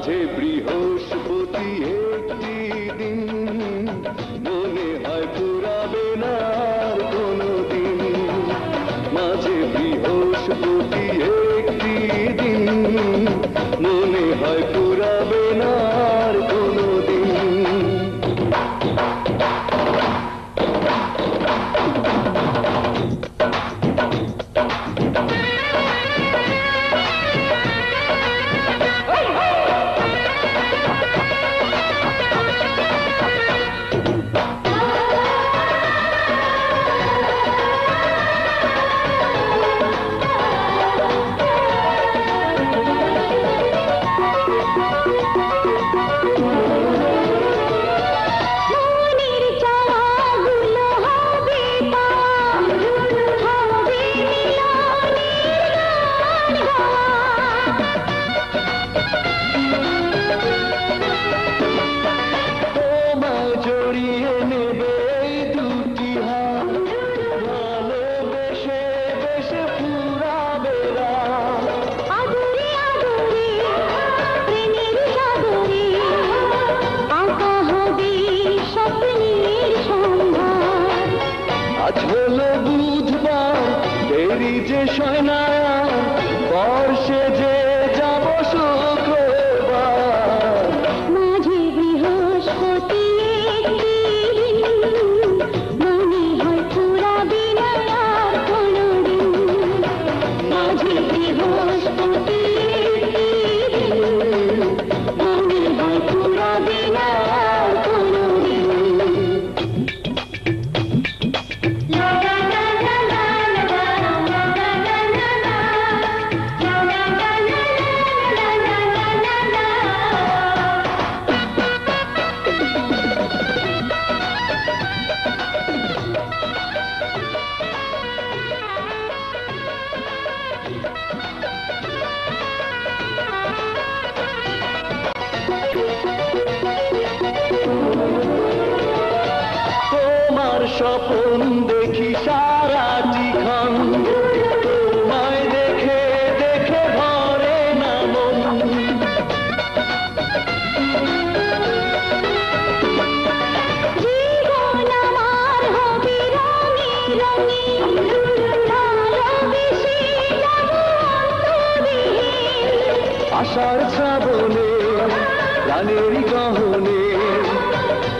মাঝে বৃহস্পতি একটি দিন। আজ হলো বুধবার দেরি যে সয়না স্বপন দেখি সারা জীবন। তোমায় দেখে দেখে ভরে না মন। জীবন আমার আষাঢ় শ্রাবণে গানের গহনে